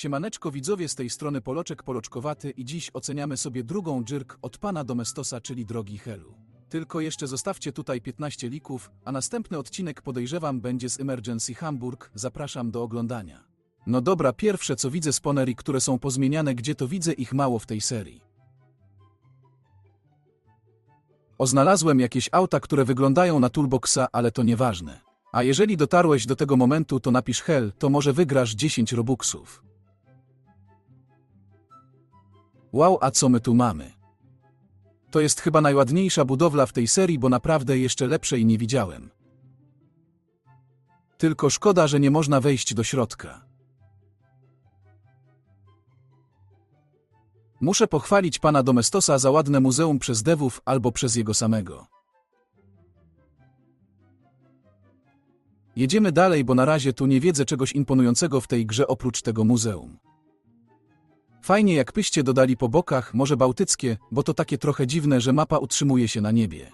Siemaneczko widzowie z tej strony Poloczek Poloczkowaty i dziś oceniamy sobie drugą dżyrk od pana Domestosa, czyli drogi Helu. Tylko jeszcze zostawcie tutaj 15 lików, a następny odcinek podejrzewam będzie z Emergency Hamburg, zapraszam do oglądania. No dobra, pierwsze co widzę z Ponery, które są pozmieniane, gdzie to widzę ich mało w tej serii. Oznalazłem jakieś auta, które wyglądają na toolboxa, ale to nieważne. A jeżeli dotarłeś do tego momentu, to napisz hell, to może wygrasz 10 robuxów. Wow, a co my tu mamy? To jest chyba najładniejsza budowla w tej serii, bo naprawdę jeszcze lepszej nie widziałem. Tylko szkoda, że nie można wejść do środka. Muszę pochwalić pana Domestosa za ładne muzeum przez devów albo przez jego samego. Jedziemy dalej, bo na razie tu nie wiedzę czegoś imponującego w tej grze oprócz tego muzeum. Fajnie jakbyście dodali po bokach Morze Bałtyckie, bo to takie trochę dziwne, że mapa utrzymuje się na niebie.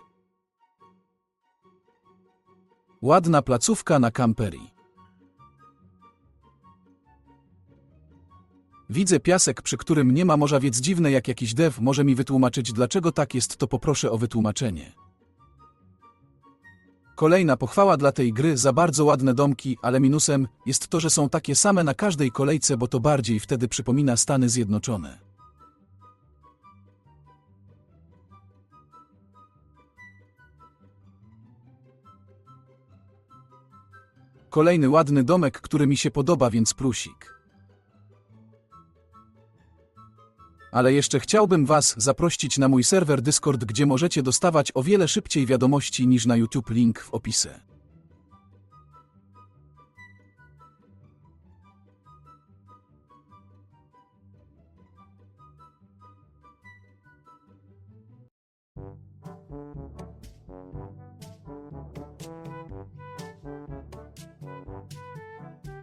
Ładna placówka na kamperii. Widzę piasek, przy którym nie ma morza, więc dziwne jak jakiś dev może mi wytłumaczyć dlaczego tak jest, to poproszę o wytłumaczenie. Kolejna pochwała dla tej gry za bardzo ładne domki, ale minusem jest to, że są takie same na każdej kolejce, bo to bardziej wtedy przypomina Stany Zjednoczone. Kolejny ładny domek, który mi się podoba, więc plusik. Ale jeszcze chciałbym Was zaprosić na mój serwer Discord, gdzie możecie dostawać o wiele szybciej wiadomości niż na YouTube, link w opisie.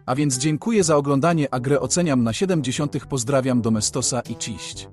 A więc dziękuję za oglądanie, a grę oceniam na 70. Pozdrawiam Domestosa i Ciść.